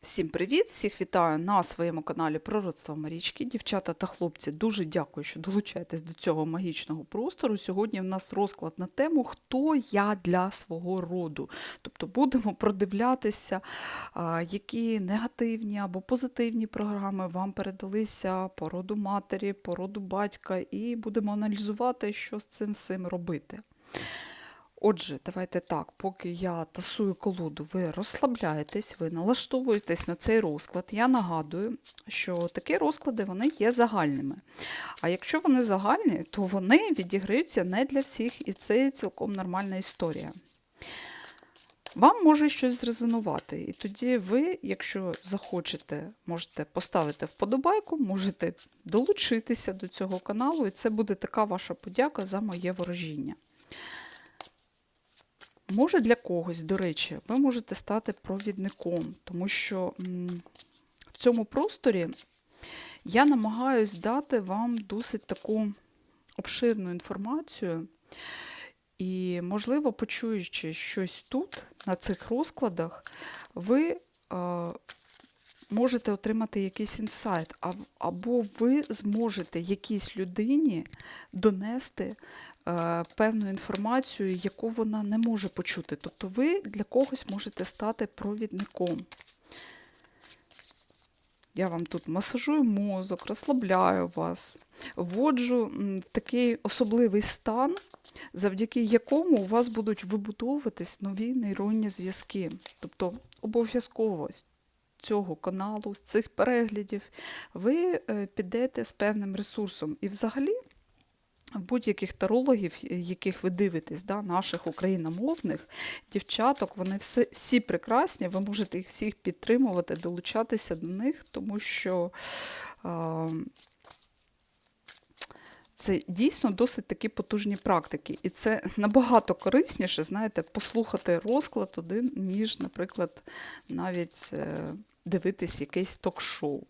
Всім привіт! Всіх вітаю на своєму каналі Пророцтво Марічки. Дівчата та хлопці, дуже дякую, що долучаєтесь до цього магічного простору. Сьогодні в нас розклад на тему Хто я для свого роду. Тобто будемо продивлятися, які негативні або позитивні програми вам передалися по роду матері, по роду батька, і будемо аналізувати, що з цим всім робити. Отже, давайте так, поки я тасую колоду, ви розслабляєтесь, ви налаштовуєтесь на цей розклад. Я нагадую, що такі розклади вони є загальними. А якщо вони загальні, то вони відіграються не для всіх, і це цілком нормальна історія. Вам може щось зрезонувати, і тоді ви, якщо захочете, можете поставити вподобайку, можете долучитися до цього каналу, і це буде така ваша подяка за моє ворожіння. Може для когось, до речі, ви можете стати провідником, тому що в цьому просторі я намагаюсь дати вам досить таку обширну інформацію. І, можливо, почуючи щось тут, на цих розкладах, ви е, можете отримати якийсь інсайт, або ви зможете якійсь людині донести певну інформацію, яку вона не може почути. Тобто ви для когось можете стати провідником. Я вам тут масажую мозок, розслабляю вас, вводжу в такий особливий стан, завдяки якому у вас будуть вибудовуватись нові нейронні зв'язки. Тобто обов'язково з цього каналу, з цих переглядів, ви е, підете з певним ресурсом. І взагалі будь-яких тарологів, яких ви дивитесь, да, наших україномовних дівчаток, вони всі, всі прекрасні, ви можете їх всіх підтримувати, долучатися до них, тому що а, це дійсно досить такі потужні практики. І це набагато корисніше, знаєте, послухати розклад один, ніж, наприклад, навіть е, дивитись якесь ток-шоу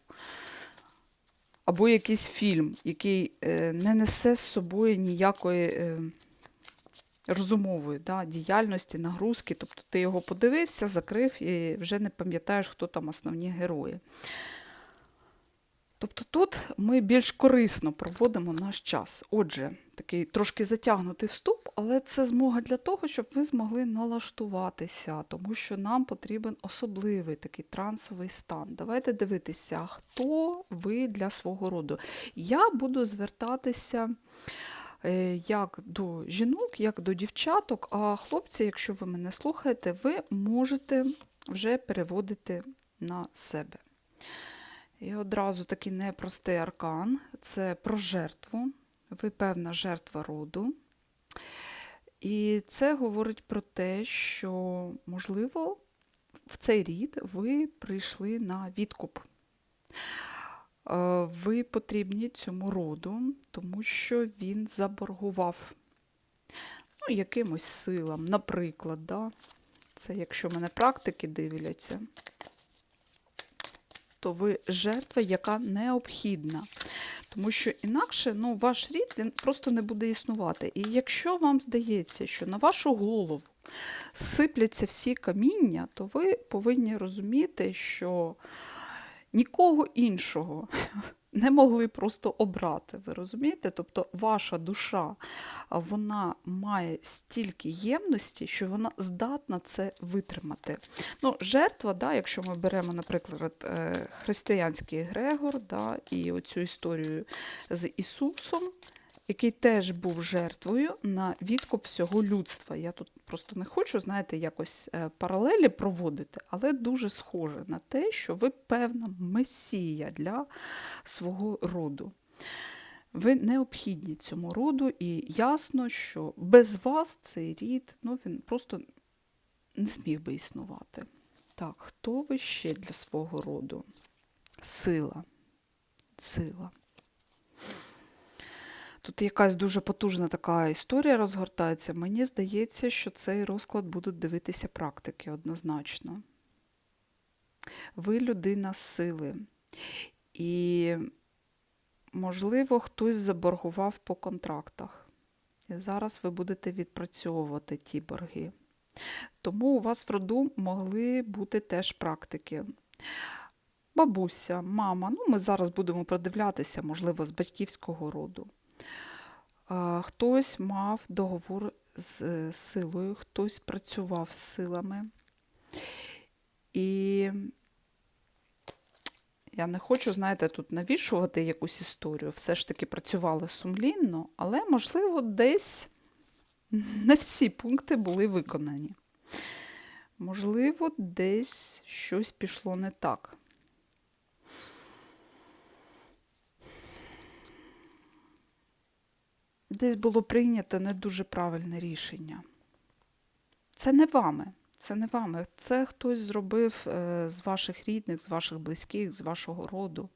або якийсь фільм, який е, не несе з собою ніякої е, розумової да, діяльності, нагрузки. Тобто ти його подивився, закрив і вже не пам'ятаєш, хто там основні герої. Тобто тут ми більш корисно проводимо наш час. Отже, такий трошки затягнутий вступ, але це змога для того, щоб ви змогли налаштуватися, тому що нам потрібен особливий такий трансовий стан. Давайте дивитися, хто ви для свого роду. Я буду звертатися е, як до жінок, як до дівчаток, а хлопці, якщо ви мене слухаєте, ви можете вже переводити на себе. І одразу такий непростий аркан це про жертву. Ви певна жертва роду. І це говорить про те, що, можливо, в цей рід ви прийшли на відкуп. Е, Ви потрібні цьому роду, тому що він заборгував ну, якимось силам, наприклад, да? це якщо мене практики дивляться то ви жертва, яка необхідна. Тому що інакше ну, ваш рід він просто не буде існувати. І якщо вам здається, що на вашу голову сипляться всі каміння, то ви повинні розуміти, що нікого іншого не могли просто обрати. Ви розумієте? Тобто ваша душа вона має стільки ємності, що вона здатна це витримати. Ну, Жертва, да, якщо ми беремо, наприклад, е, християнський Грегор да, і оцю історію з Ісусом, який теж був жертвою на відкуп всього людства. Я тут просто не хочу, знаєте, якось е, паралелі проводити, але дуже схоже на те, що ви певна месія для свого роду. Ви необхідні цьому роду, і ясно, що без вас цей рід ну, він просто не зміг би існувати. Так, хто ви ще для свого роду? Сила. Сила. Тут якась дуже потужна така історія розгортається. Мені здається, що цей розклад будуть дивитися практики однозначно. Ви людина сили. І, можливо, хтось заборгував по контрактах. І зараз ви будете відпрацьовувати ті борги. Тому у вас в роду могли бути теж практики. бабуся, мама. Ну, ми зараз будемо продивлятися, можливо, з батьківського роду. Хтось мав договор з е, силою, хтось працював з силами. І я не хочу, знаєте, тут навішувати якусь історію. Все ж таки працювали сумлінно, але, можливо, десь не всі пункти були виконані. Можливо, десь щось пішло не так. Десь було прийнято не дуже правильне рішення. Це не вами. Це не вами. Це хтось зробив е, з ваших рідних, з ваших близьких, з вашого роду.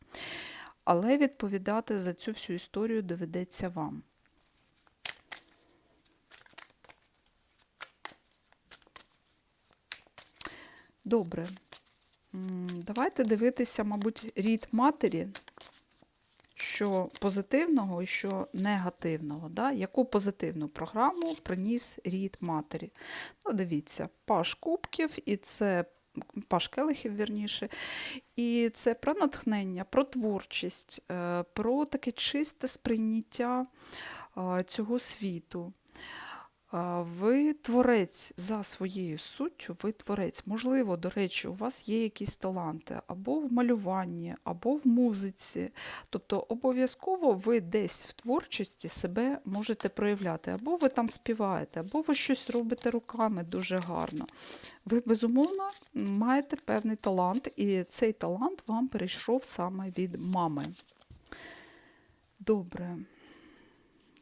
Але відповідати за цю всю історію доведеться вам. Добре. Давайте дивитися, мабуть, рід матері, що позитивного і що негативного. Да? Яку позитивну програму приніс рід матері? Ну, дивіться, паш кубків, і це паш келихів, вірніше, і це про натхнення, про творчість, е, про таке чисте сприйняття е, цього світу. Ви творець за своєю суттю, ви творець. Можливо, до речі, у вас є якісь таланти або в малюванні, або в музиці. Тобто обов'язково ви десь в творчості себе можете проявляти. Або ви там співаєте, або ви щось робите руками дуже гарно. Ви, безумовно, маєте певний талант, і цей талант вам перейшов саме від мами. Добре.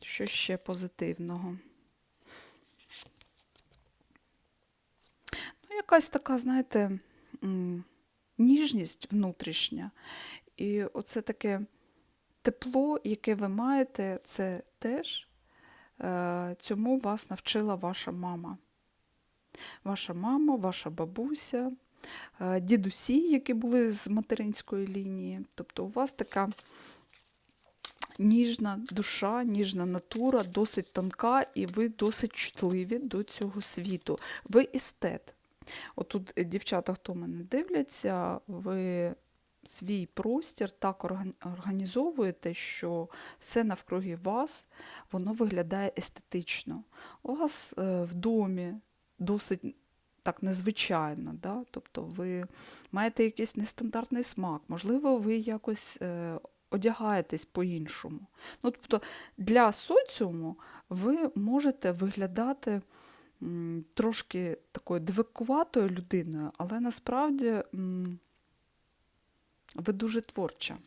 Що ще позитивного? Ну, якась така, знаєте, ніжність внутрішня. І оце таке тепло, яке ви маєте, це теж е, цьому вас навчила ваша мама. Ваша мама, ваша бабуся, е, дідусі, які були з материнської лінії. Тобто у вас така ніжна душа, ніжна натура, досить тонка, і ви досить чутливі до цього світу. Ви естет. Отут, е, дівчата, хто мене дивляться, ви свій простір так організовуєте, що все навкруги вас воно виглядає естетично. У вас е, в домі досить так незвичайно, да? тобто ви маєте якийсь нестандартний смак, можливо, ви якось е, одягаєтесь по-іншому. Ну, тобто для соціуму ви можете виглядати трошки такою дивакуватою людиною, але насправді ви дуже творча.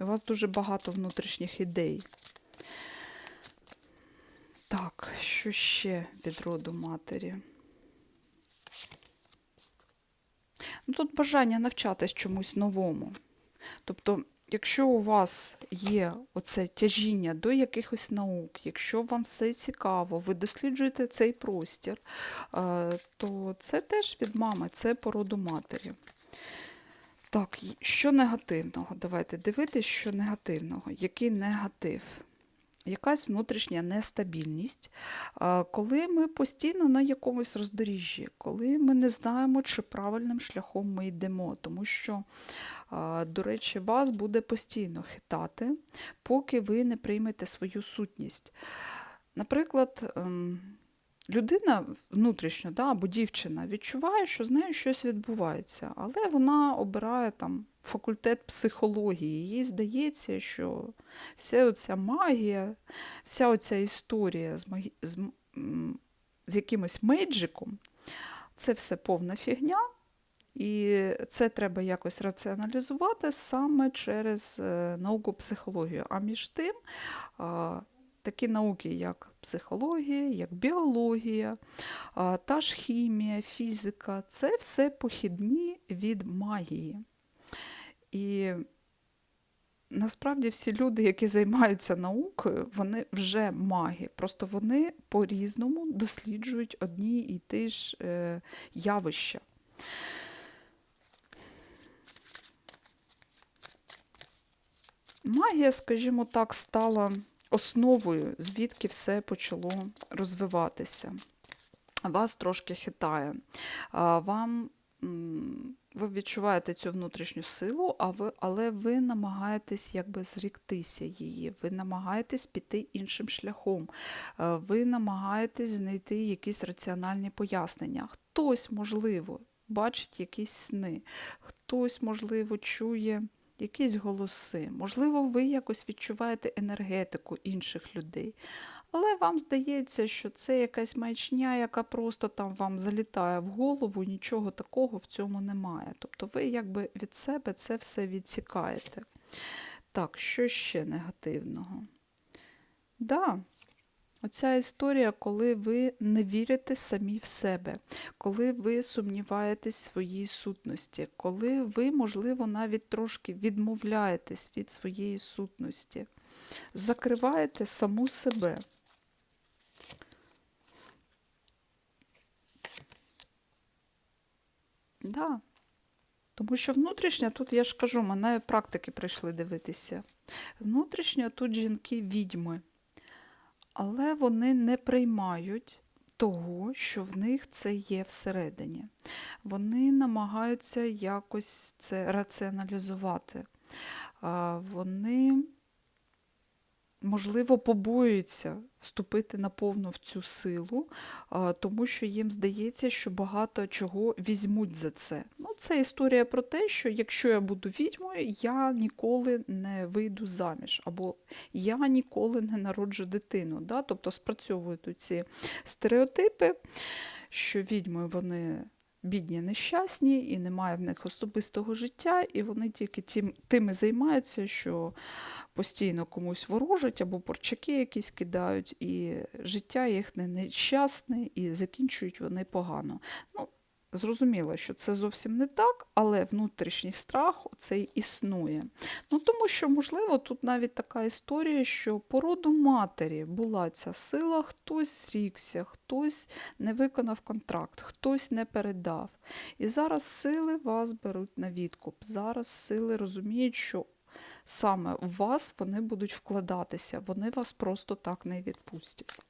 У вас дуже багато внутрішніх ідей. Так, що ще від роду матері? Ну, тут бажання навчатись чомусь новому. Тобто, якщо у вас є оце тяжіння до якихось наук, якщо вам все цікаво, ви досліджуєте цей простір, е, то це теж від мами, це породу матері. Так, що негативного? Давайте дивитися, що негативного. Який негатив? Якась внутрішня нестабільність, коли ми постійно на якомусь роздоріжжі, коли ми не знаємо, чи правильним шляхом ми йдемо, тому що, до речі, вас буде постійно хитати, поки ви не приймете свою сутність. Наприклад, ем, людина внутрішньо да, або дівчина відчуває, що з нею щось відбувається, але вона обирає там факультет психології. Їй здається, що вся оця магія, вся оця історія з, магі... з, з якимось мейджиком, це все повна фігня. І це треба якось раціоналізувати саме через е, науку психологію. А між тим, такі науки, як психологія, як біологія, та ж хімія, фізика це все похідні від магії. І насправді всі люди, які займаються наукою, вони вже маги. Просто вони по-різному досліджують одні і ті ж е, явища. Магія, скажімо так, стала основою, звідки все почало розвиватися. Вас трошки хитає. Вам ви відчуваєте цю внутрішню силу, а ви, але ви намагаєтесь якби зріктися її, ви намагаєтесь піти іншим шляхом, е, ви намагаєтесь знайти якісь раціональні пояснення. Хтось, можливо, бачить якісь сни, хтось, можливо, чує якісь голоси, можливо, ви якось відчуваєте енергетику інших людей. Але вам здається, що це якась маячня, яка просто там вам залітає в голову, нічого такого в цьому немає. Тобто ви якби від себе це все відсікаєте. Так, що ще негативного? Да, Оця історія, коли ви не вірите самі в себе, коли ви сумніваєтесь в своїй сутності, коли ви, можливо, навіть трошки відмовляєтесь від своєї сутності, закриваєте саму себе. Да. Тому що внутрішня, тут я ж кажу, мене практики прийшли дивитися. Внутрішня тут жінки відьми але вони не приймають того, що в них це є всередині. Вони намагаються якось це раціоналізувати. Вони можливо, побоюються вступити наповну в цю силу, тому що їм здається, що багато чого візьмуть за це. Ну, Це історія про те, що якщо я буду відьмою, я ніколи не вийду заміж, або я ніколи не народжу дитину. Да? Тобто спрацьовують ці стереотипи, що відьми вони бідні, нещасні, і немає в них особистого життя, і вони тільки тим, тими займаються, що постійно комусь ворожать або порчаки якісь кидають, і життя їх не нещасне, і закінчують вони погано. Ну, Зрозуміло, що це зовсім не так, але внутрішній страх цей існує. Ну, Тому що, можливо, тут навіть така історія, що по роду матері була ця сила, хтось зрікся, хтось не виконав контракт, хтось не передав. І зараз сили вас беруть на відкуп. Зараз сили розуміють, що саме в вас вони будуть вкладатися, вони вас просто так не відпустять.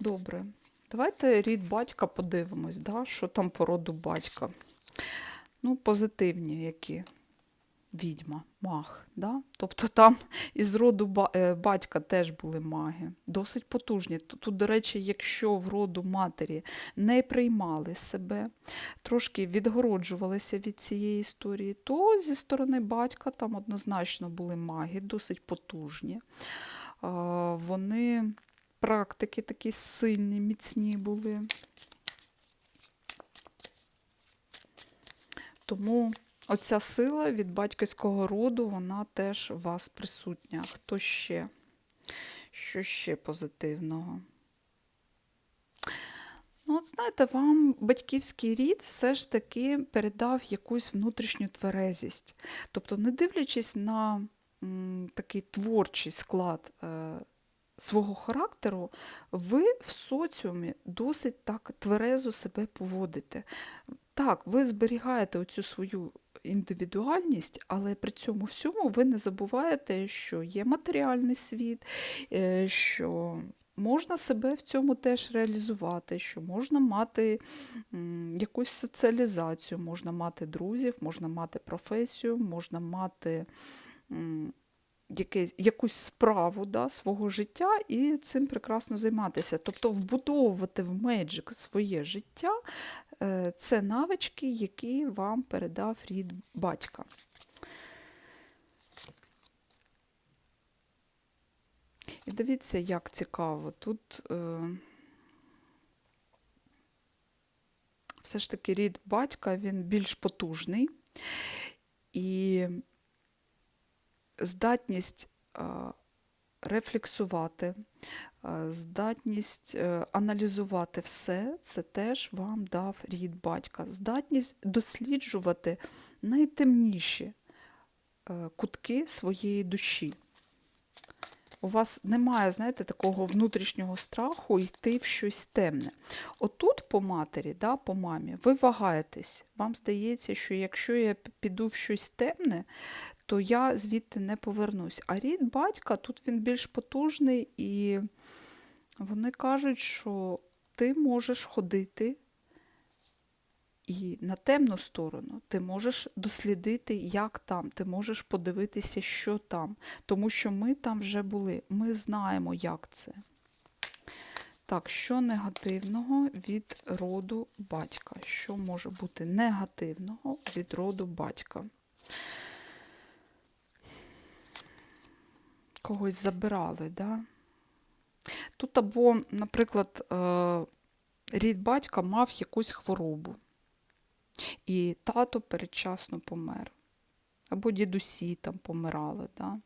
Добре. Давайте рід батька подивимось, да? що там по роду батька. Ну, позитивні які. Відьма, маг. Да? Тобто там із роду е, батька теж були маги, досить потужні. Тут, до речі, якщо в роду матері не приймали себе, трошки відгороджувалися від цієї історії, то зі сторони батька там однозначно були маги, досить потужні. Вони практики такі сильні, міцні були. Тому оця сила від батьківського роду, вона теж у вас присутня. Хто ще? Що ще позитивного? Ну, от знаєте, вам батьківський рід все ж таки передав якусь внутрішню тверезість. Тобто, не дивлячись на м, такий творчий склад е, свого характеру, ви в соціумі досить так тверезо себе поводите. Так, ви зберігаєте оцю свою індивідуальність, але при цьому всьому ви не забуваєте, що є матеріальний світ, е, що можна себе в цьому теж реалізувати, що можна мати якусь соціалізацію, можна мати друзів, можна мати професію, можна мати якесь, якусь справу да, свого життя і цим прекрасно займатися. Тобто вбудовувати в Magic своє життя е, це навички, які вам передав рід батька. І дивіться, як цікаво. Тут е, все ж таки рід батька він більш потужний. І здатність рефлексувати, здатність е, аналізувати все, це теж вам дав рід батька. Здатність досліджувати найтемніші е, кутки своєї душі. У вас немає, знаєте, такого внутрішнього страху йти в щось темне. Отут, по матері, да, по мамі, ви вагаєтесь. Вам здається, що якщо я піду в щось темне, то я звідти не повернусь. А рід батька тут він більш потужний, і вони кажуть, що ти можеш ходити І на темну сторону ти можеш дослідити, як там, ти можеш подивитися, що там. Тому що ми там вже були, ми знаємо, як це. Так, що негативного від роду батька? Що може бути негативного від роду батька? Когось забирали, да? Тут або, наприклад, е, рід батька мав якусь хворобу, і тато передчасно помер. Або дідусі там помирали. Да?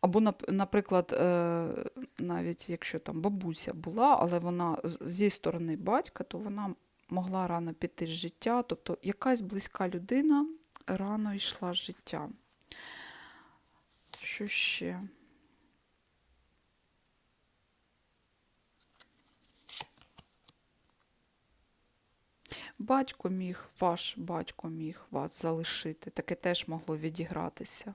Або, наприклад, е, навіть якщо там бабуся була, але вона зі сторони батька, то вона могла рано піти з життя. Тобто якась близька людина рано йшла з життя. Що ще? Батько міг, ваш батько міг вас залишити. Таке теж могло відігратися.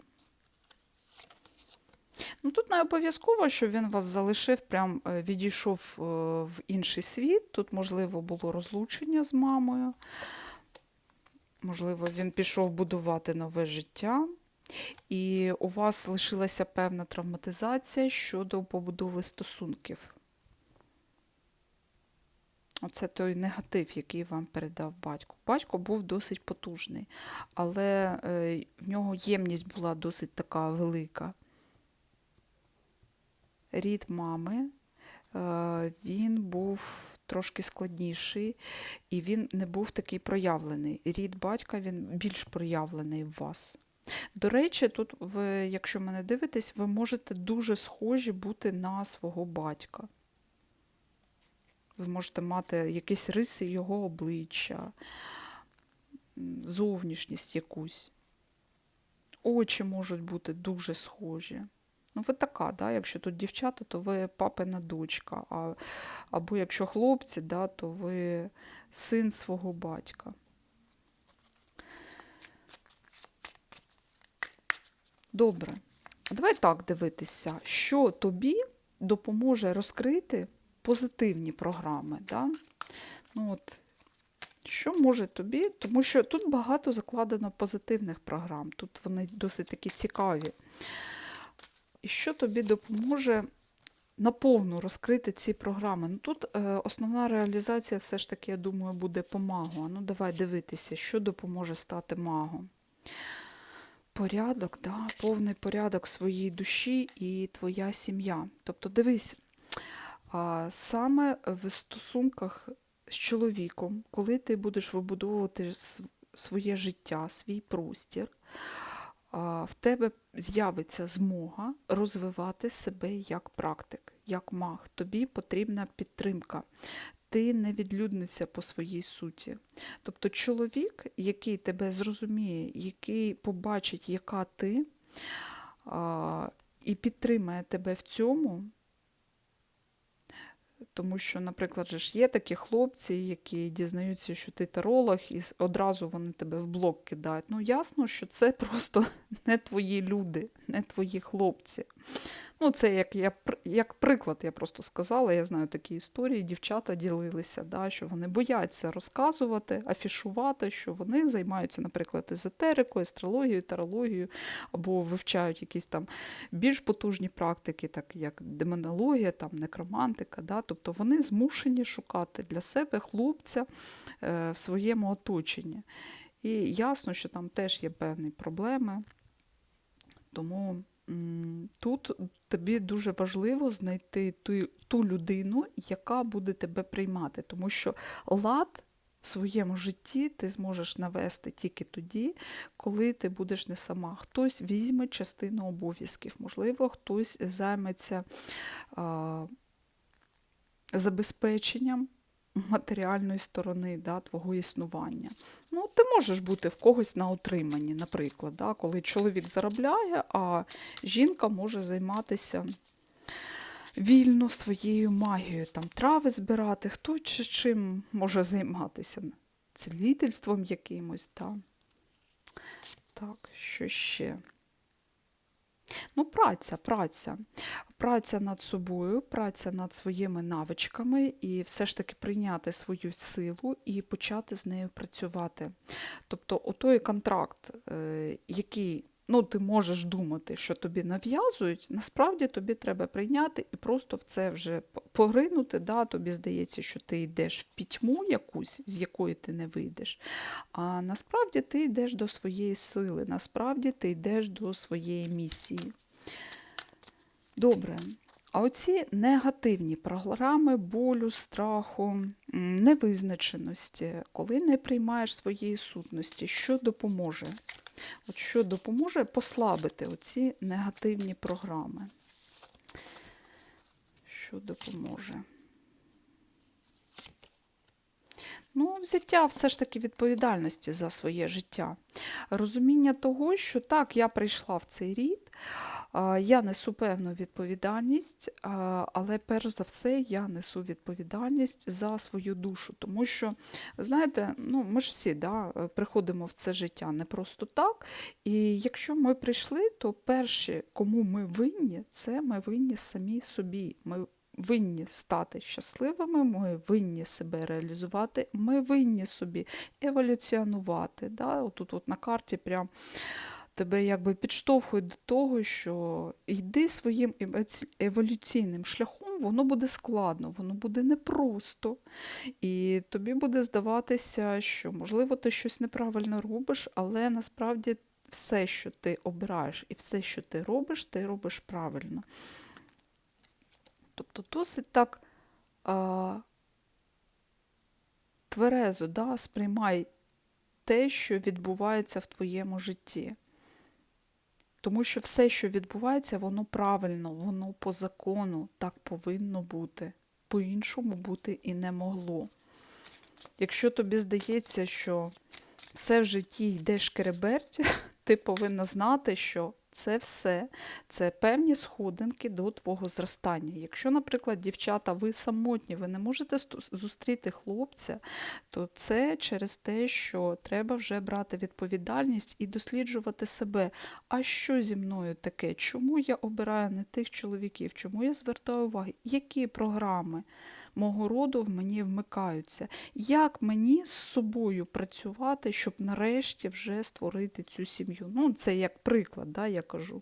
Ну, тут не обов'язково, що він вас залишив, прям е, відійшов е, в інший світ. Тут, можливо, було розлучення з мамою. Можливо, він пішов будувати нове життя. І у вас лишилася певна травматизація щодо побудови стосунків. Оце той негатив, який вам передав батько. Батько був досить потужний, але е, в нього ємність була досить така велика. Рід мами, е, він був трошки складніший, і він не був такий проявлений. Рід батька він більш проявлений в вас. До речі, тут, ви, якщо мене дивитесь, ви можете дуже схожі бути на свого батька. Ви можете мати якісь риси його обличчя, зовнішність якусь. Очі можуть бути дуже схожі. Ну, ви така, да? якщо тут дівчата, то ви папина дочка. А, або якщо хлопці, да, то ви син свого батька. Добре. Давай так дивитися, що тобі допоможе розкрити позитивні програми. Да? Ну, от, що може тобі? Тому що тут багато закладено позитивних програм, тут вони досить такі цікаві. І що тобі допоможе наповну розкрити ці програми? Ну, тут е, основна реалізація все ж таки, я думаю, буде по магу. Ну, давай дивитися, що допоможе стати магом. Порядок, да, повний порядок своїй душі і твоя сім'я. Тобто, дивись, саме в стосунках з чоловіком, коли ти будеш вибудовувати своє життя, свій простір, в тебе з'явиться змога розвивати себе як практик, як маг. Тобі потрібна підтримка. Ти не відлюдниця по своїй суті. Тобто чоловік, який тебе зрозуміє, який побачить, яка ти, і підтримає тебе в цьому, тому що, наприклад, же ж є такі хлопці, які дізнаються, що ти таролог, і одразу вони тебе в блок кидають. Ну, ясно, що це просто не твої люди, не твої хлопці. Ну, це як, я, як приклад, я просто сказала, я знаю такі історії, дівчата ділилися, да, що вони бояться розказувати, афішувати, що вони займаються, наприклад, езотерикою, астрологією, тарологією, або вивчають якісь там більш потужні практики, так як демонологія, там, некромантика. Да? Тобто вони змушені шукати для себе хлопця е, в своєму оточенні. І ясно, що там теж є певні проблеми. Тому тут тобі дуже важливо знайти ту, ту людину, яка буде тебе приймати, тому що лад в своєму житті ти зможеш навести тільки тоді, коли ти будеш не сама. Хтось візьме частину обов'язків, можливо, хтось займеться забезпеченням матеріальної сторони да, твого існування. Ну, ти можеш бути в когось на утриманні, наприклад, да, коли чоловік заробляє, а жінка може займатися вільно своєю магією, там трави збирати, хто чи чим може займатися, цілительством якимось. Да. Так, що ще? Ну, праця, праця. Праця над собою, праця над своїми навичками і все ж таки прийняти свою силу і почати з нею працювати. Тобто, отой контракт, е, який ну, ти можеш думати, що тобі нав'язують, насправді тобі треба прийняти і просто в це вже поринути. Да? Тобі здається, що ти йдеш в пітьму якусь, з якої ти не вийдеш. А насправді ти йдеш до своєї сили, насправді ти йдеш до своєї місії. Добре. А оці негативні програми болю, страху, невизначеності, коли не приймаєш своєї сутності, що допоможе? От що допоможе послабити оці негативні програми? Що допоможе? Ну, взяття все ж таки відповідальності за своє життя. Розуміння того, що так, я прийшла в цей рід, я несу певну відповідальність, але перш за все я несу відповідальність за свою душу. Тому що, знаєте, ну, ми ж всі да, приходимо в це життя не просто так. І якщо ми прийшли, то перші, кому ми винні, це ми винні самі собі. Ми винні стати щасливими, ми винні себе реалізувати, ми винні собі еволюціонувати. Да? Отут от на карті прям тебе якби підштовхують до того, що йди своїм еволюційним шляхом, воно буде складно, воно буде непросто. І тобі буде здаватися, що, можливо, ти щось неправильно робиш, але насправді все, що ти обираєш і все, що ти робиш, ти робиш правильно. Тобто досить так а, тверезо да, сприймай те, що відбувається в твоєму житті. Тому що все, що відбувається, воно правильно, воно по закону так повинно бути. По-іншому бути і не могло. Якщо тобі здається, що все в житті йде шкереберть, ти повинна знати, що це все це певні сходинки до твого зростання. Якщо, наприклад, дівчата, ви самотні, ви не можете зустріти хлопця, то це через те, що треба вже брати відповідальність і досліджувати себе. А що зі мною таке? Чому я обираю не тих чоловіків? Чому я звертаю увагу? Які програми мого роду в мені вмикаються? Як мені з собою працювати, щоб нарешті вже створити цю сім'ю? Ну, це як приклад, да, я кажу.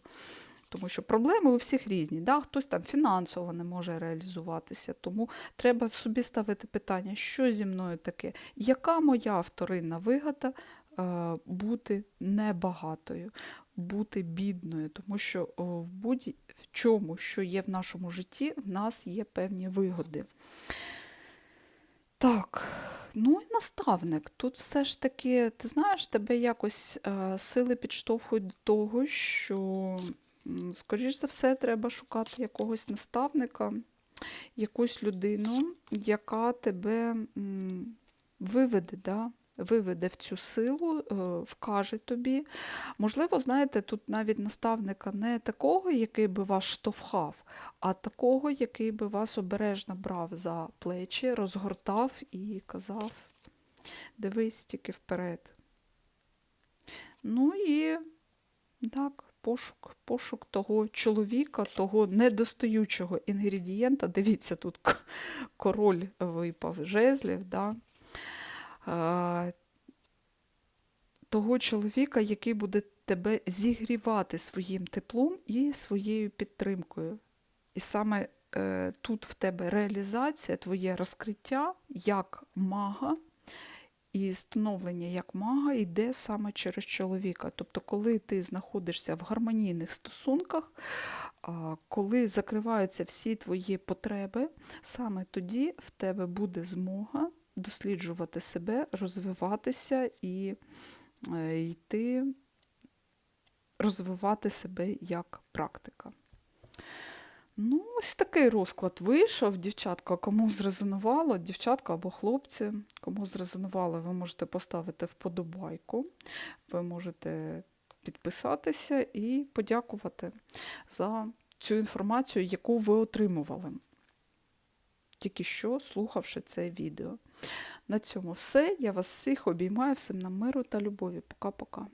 Тому що проблеми у всіх різні. Да? Хтось там фінансово не може реалізуватися. Тому треба собі ставити питання, що зі мною таке, яка моя вторинна вигода е, бути небагатою, бути бідною, тому що в будь-чому, що є в нашому житті, в нас є певні вигоди. Так, ну і наставник. Тут все ж таки, ти знаєш, тебе якось е, сили підштовхують до того, що, скоріш за все, треба шукати якогось наставника, якусь людину, яка тебе м, виведе, да? Виведе в цю силу, е, вкаже тобі. Можливо, знаєте, тут навіть наставника не такого, який би вас штовхав, а такого, який би вас обережно брав за плечі, розгортав і казав: дивись тільки вперед. Ну і так, пошук, пошук того чоловіка, того недостаючого інгредієнта. Дивіться, тут король випав жезлів. Да? Е, Того чоловіка, який буде тебе зігрівати своїм теплом і своєю підтримкою. І саме е, тут в тебе реалізація, твоє розкриття як мага, і становлення як мага йде саме через чоловіка. Тобто, коли ти знаходишся в гармонійних стосунках, а, коли закриваються всі твої потреби, саме тоді в тебе буде змога досліджувати себе, розвиватися і е, йти розвивати себе як практика. Ну, ось такий розклад вийшов. Дівчатка, кому зрезонувало, дівчатка або хлопці, кому зрезонувало, ви можете поставити вподобайку, ви можете підписатися і подякувати за цю інформацію, яку ви отримували. Тільки що слухавши це відео. На цьому все. Я вас всіх обіймаю, всім нам миру та любові. Пока-пока.